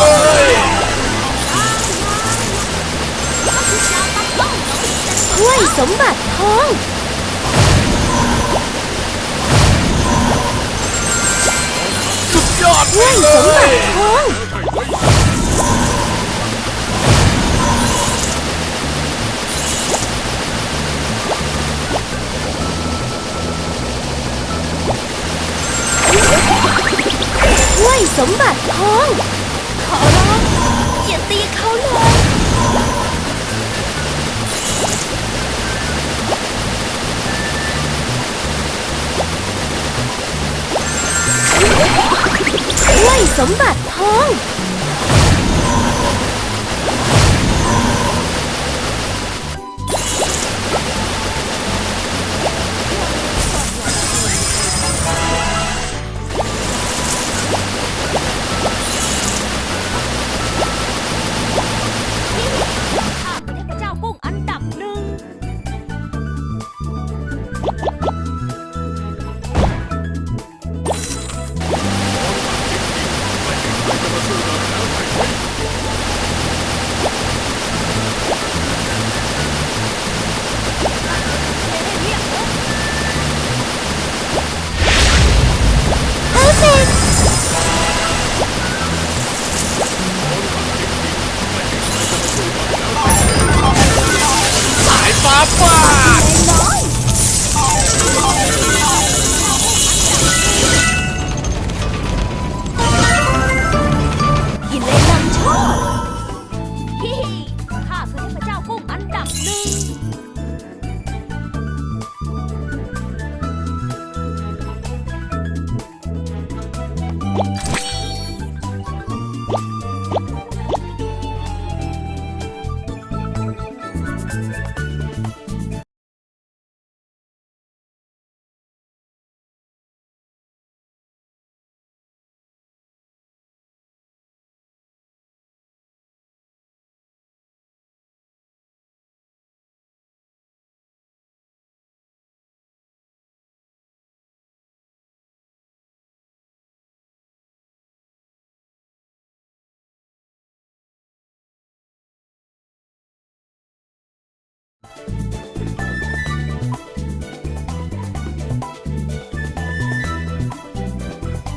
อดไปเลยข้าคือดาวปักป้องของดิฉันถ้วยสมบัติทองสุดยอดไปถ้วยเลสมบัยติทองถ้วยสมบัติทอง ขอร้องอย่าตีเขาเลยถ้วยสมบัติทองา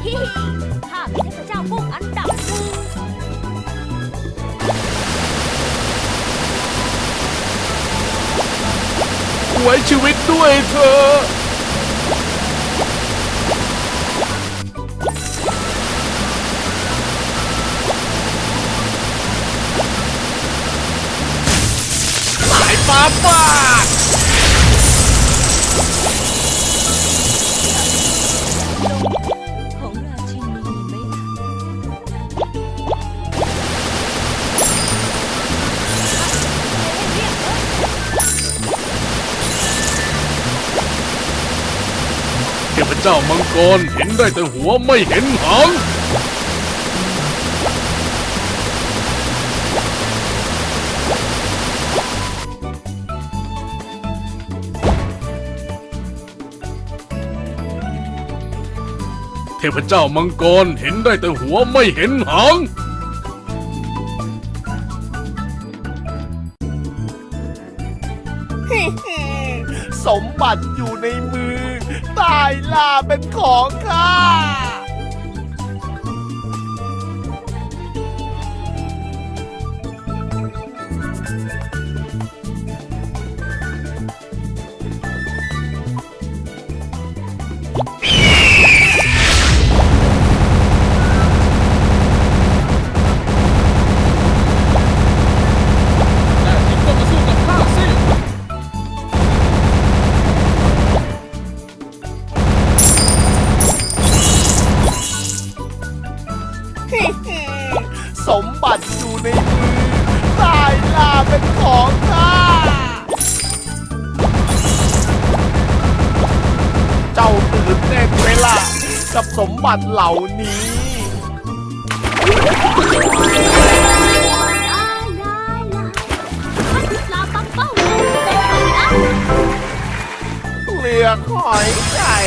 ฮิฮิข้าคือเทพเจ้ากุ้งอันดับหนึ่งไว้ชีวิตด้วยเธอสายฟ้าของราชินีไหมล่ะเทพเจ้ามังกรเห็นได้แต่หัวไม่เห็นหาง เทพเจ้ามังกรเห็นได้แต่หัวไม่เห็นหางสมบัติอยู่ในมือ ตายล่าเป็นของข้า สมบัติเหล่านี้เป้าของเซนนะวเลือกหอยไก่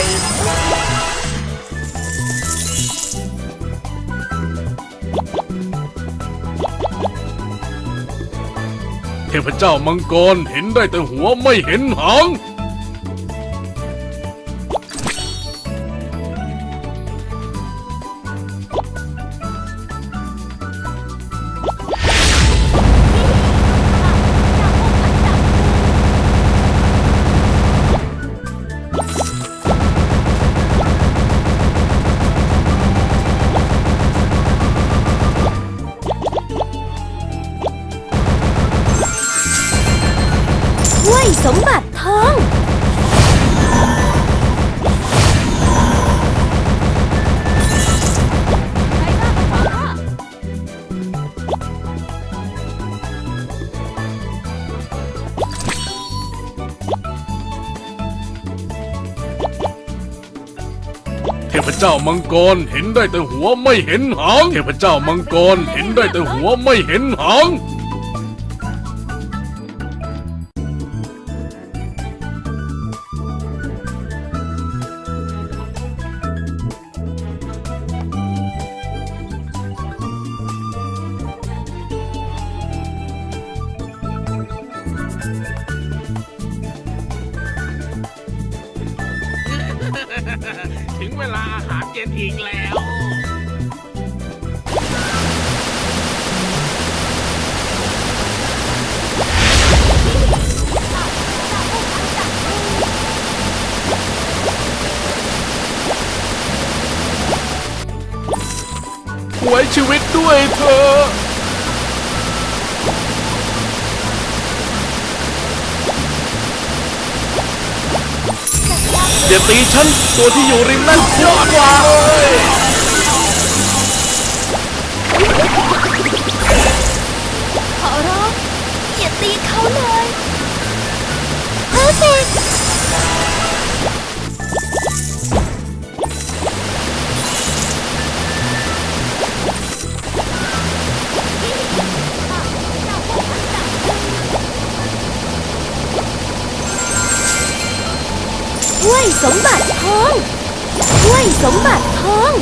เทพเจ้ามังกรเห็นได้แต่หัวไม่เห็นหาง พเจ้ามังกรเห็นได้แต่หัวไม่เห็นหาง เทพเจ้ามังกรเห็นได้แต่หัวไม่เห็นหาง หารเย็นอีกแล้ว ไว้ชีวิตด้วยเธอ อย่าตีฉัน ตัวที่อยู่ริมนั่นยอดกว่าขอร้องอย่าตีเขาเลยเพอร์เฟก วยสมบัติทองถ้วยสมบัติทอง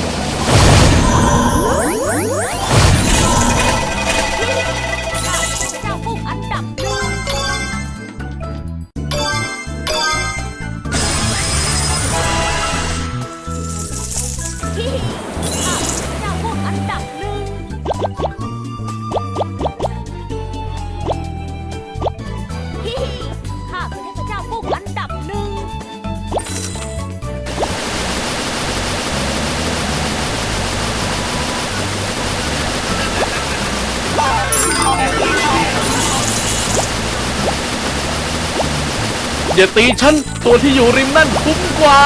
อย่าตีฉัน ตัวที่อยู่ริมนั่นคุ้มกว่า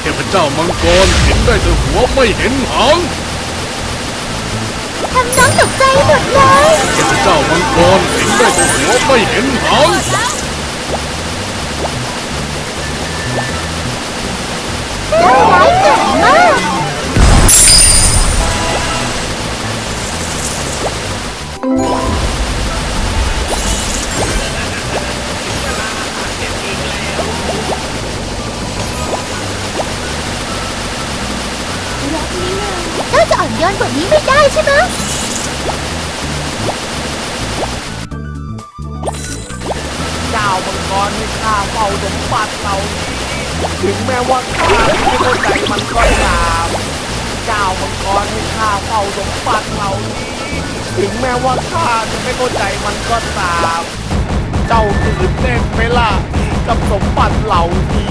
เทพเจ้ามังกรเห็นได้แต่หัวไม่เห็นหางทำน้องตกใจหมดเลย เทพเจ้ามังกรเห็นได้แต่หัวไม่เห็นหาง อนกว่านี้ไม่ได้ใช่ไหมเจ้ามังกรให้ข้าเฝ้าสมบัติเหล่านี้ถึงแม้ว่าข้าจะไม่เข้าใจมันก็ตามเจ้ามังกรให้ข้าเฝ้าสมบัติเหล่านี้ถึงแม้ว่าข้าจะไม่เข้าใจมันก็ตาม เจ้าตื่นเต้นไหมล่ะกับสมบัติเหล่านี้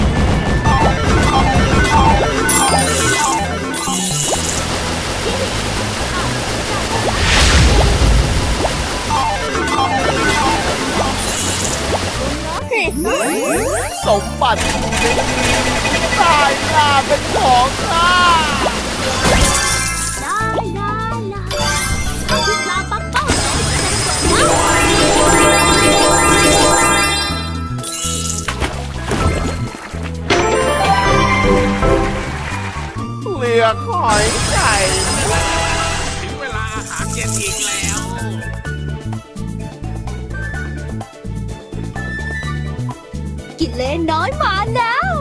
มบัติอยู่ในนี้ตายล่าเป็นของข้าลาลาลาเอาที่ปลาปักเป้าสองเซนก่อนนะเลือกหอยไก่ถึงเวลาอาหารเย็นอีกแล้ว lẽ nói mà nào.